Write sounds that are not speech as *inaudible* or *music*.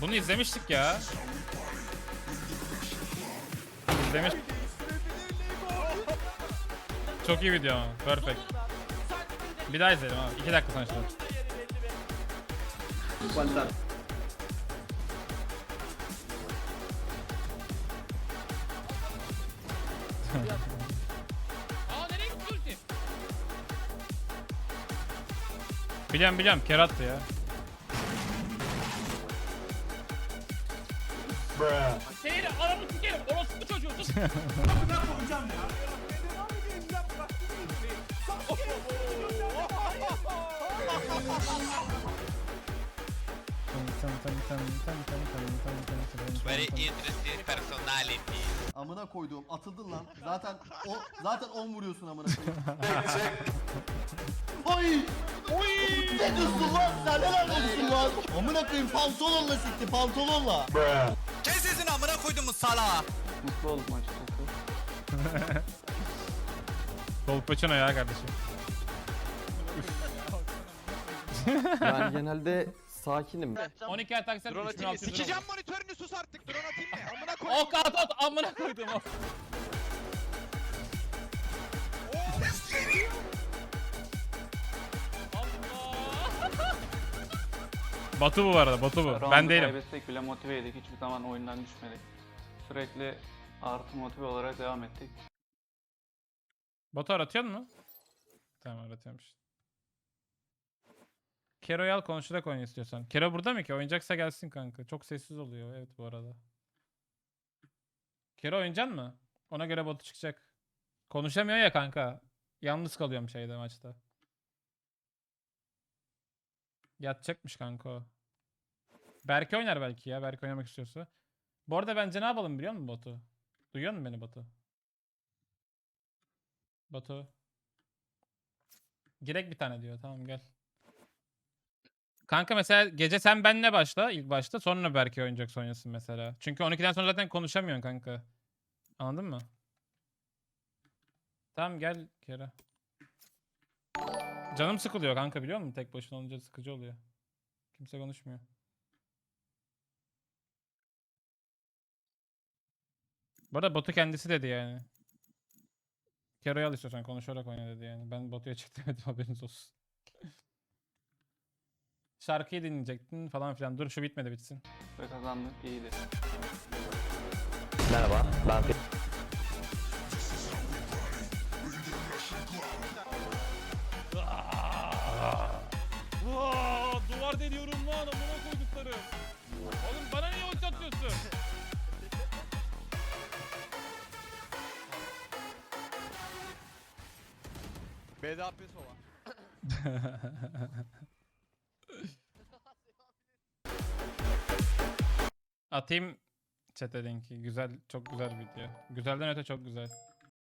Bunu izlemiştik ya. İzlemiş. Çok iyi video ama. Perfect. Bir daha izleyelim abi. 2 dakika sonuçta. Ulti? *laughs* Biliyorum biliyorum. Kere attı ya. Seni anamı sikerim. Orospu çocuğu sus. *laughs* Very interesting personality. Amına koyduğum atıldın lan. Zaten o zaten 10 vuruyorsun amına koyayım. *laughs* Oy! Oy! Ne diyorsun lan? Sen helal olsun lan. Amına koyayım pantolonla sikti pantolonla. Kes sesini amına koyduğumuz sala. Mutlu oldum açıkçası. *laughs* Kolpaçino ya kardeşim. Yani genelde sakinim. 12 ay taksan Drone atayım mı? 3600 lira. Sikeceğim monitörünü sus artık. Drone atayım mı? Amına koy. Ok at at amına koydum Batu bu arada. Batu bu. Round'u Ben değilim. Kaybetsek bile motiveydik. Hiçbir zaman oyundan düşmedik. Sürekli artı motive olarak devam ettik. Batu aratıyor mu? Tamam aratıyormuş. Kero'yu al konuşarak oyna istiyorsan. Kero burada mı ki? Oynayacaksa gelsin kanka. Çok sessiz oluyor evet bu arada. Kero oynayacak mı? Ona göre botu çıkacak. Konuşamıyor ya kanka. Yalnız kalıyorum şeyde maçta. Yatacakmış kanka o. Berke oynar belki ya. Berke oynamak istiyorsa. Bu arada bence ne yapalım biliyor musun Batu? Duyuyor musun beni Batu? Batu. Girek bir tane diyor. Tamam gel. Kanka mesela gece sen benle başla ilk başta sonra Berke oynayacak oynasın mesela. Çünkü 12'den sonra zaten konuşamıyorsun kanka. Anladın mı? Tamam gel Kera. Canım sıkılıyor kanka biliyor musun? Tek başına olunca sıkıcı oluyor. Kimse konuşmuyor. Bu arada botu kendisi dedi yani. Kero'yu al istiyorsan konuşarak oyna dedi yani. Ben botuya çektirmedim *laughs* haberiniz olsun. Şarkıyı dinleyecektin falan filan. Dur şu bitmedi bitsin. Ve kazandık. iyiydi. Merhaba, ben BDAP sola. Atayım chat'e linki. Güzel, çok güzel video. Güzelden öte çok güzel.